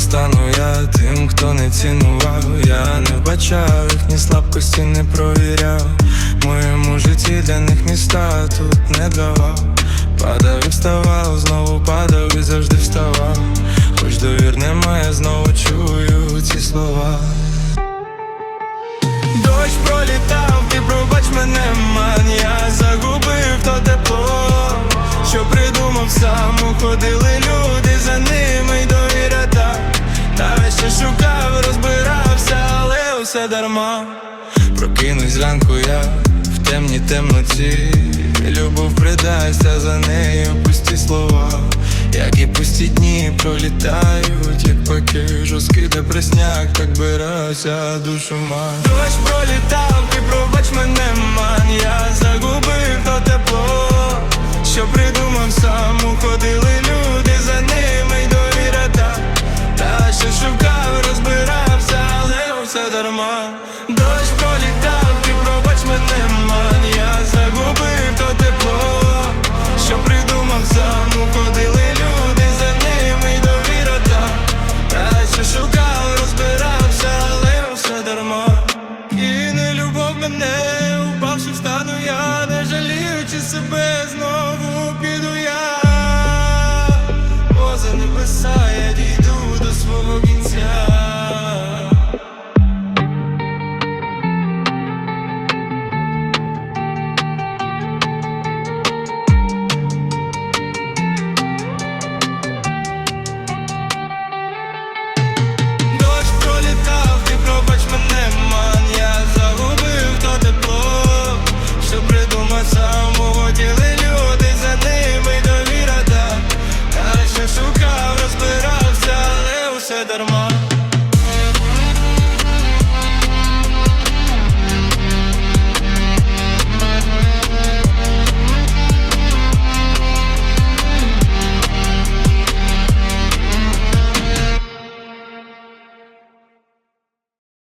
стану я тим, хто не цінував. Я не бачав їхні слабкості, не провіряв. Моєму житті для них міста тут не давав. Падав і вставав, знову падав і завжди вставав. Хоч довір немає, знову чую ці слова. Дощ пролітав, ти пробач мене, ман, я загубив то тепло, що придумав сам, уходили усе дарма. Прокинусь зранку я в темній темноті, любов придасться за нею пусті слова. Як і пусті дні пролітають, як поки жорсткий депресняк, так берася душу мать Дощ пролітав, ти пробач мене, ман, я загубив гроші встану я, не жаліючи себе, знову піду я. öder